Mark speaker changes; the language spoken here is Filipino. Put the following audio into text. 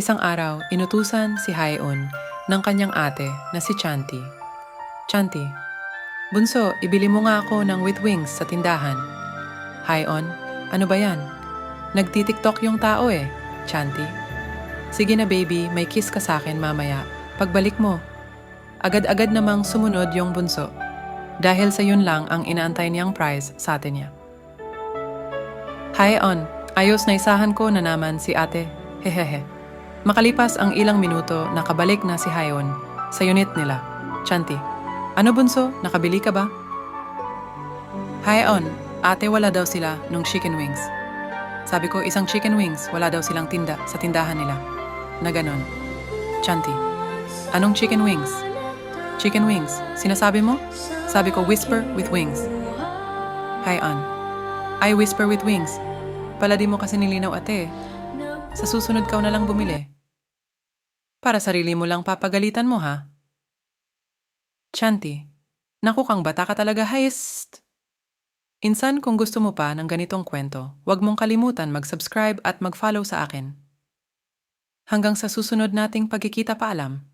Speaker 1: Isang araw, inutusan si Haeon ng kanyang ate na si Chanti. Chanti, bunso, ibili mo nga ako ng with wings sa tindahan. Haeon, ano ba yan? Nagtitiktok yung tao eh, Chanti. Sige na baby, may kiss ka sa akin mamaya. Pagbalik mo. Agad-agad namang sumunod yung bunso. Dahil sa yun lang ang inaantay niyang prize sa atin niya. Haeon, ayos na isahan ko na naman si ate. Hehehe. Makalipas ang ilang minuto, nakabalik na si Haeon sa unit nila. Chanti, ano bunso, nakabili ka ba? Haeon, ate wala daw sila nung chicken wings. Sabi ko, isang chicken wings, wala daw silang tinda sa tindahan nila. Na ganon. Chanti, anong chicken wings? Chicken wings, sinasabi mo? Sabi ko, whisper with wings. Haeon, I whisper with wings. Pala di mo kasi nilinaw ate. Sa susunod ka na lang bumili. Para sarili mo lang papagalitan mo ha. Chanti, naku kang bata ka talaga highest. Insan kung gusto mo pa ng ganitong kwento, huwag mong kalimutan mag-subscribe at mag-follow sa akin. Hanggang sa susunod nating pagkikita paalam.